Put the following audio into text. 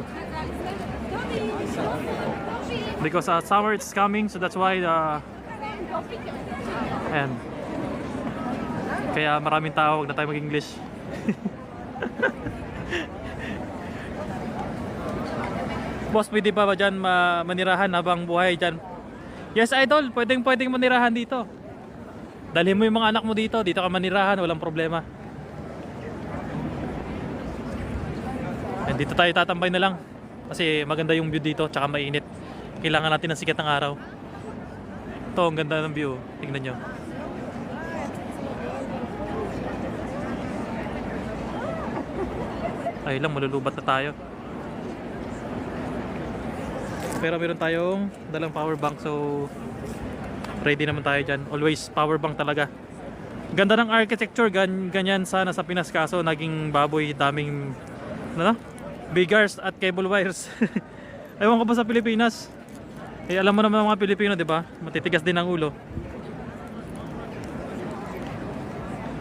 look. Because uh, summer is coming, so that's why uh, Ayan. Kaya maraming tao, na tayo mag-English. Boss, pwede pa ba dyan ma manirahan habang buhay dyan? Yes, idol. Pwedeng pwedeng manirahan dito. Dalhin mo yung mga anak mo dito. Dito ka manirahan. Walang problema. And dito tayo tatambay na lang. Kasi maganda yung view dito. Tsaka mainit. Kailangan natin ng sikat ng araw. Ito, ang ganda ng view. Tingnan nyo. Ay lang, malulubat na tayo. Pero meron tayong dalang power bank so ready naman tayo dyan. Always power bank talaga. Ganda ng architecture, gan ganyan sana sa Pinas kaso naging baboy daming ano? Bigars at cable wires. Ewan ko ba sa Pilipinas? Eh alam mo naman mga Pilipino, 'di ba? Matitigas din ang ulo.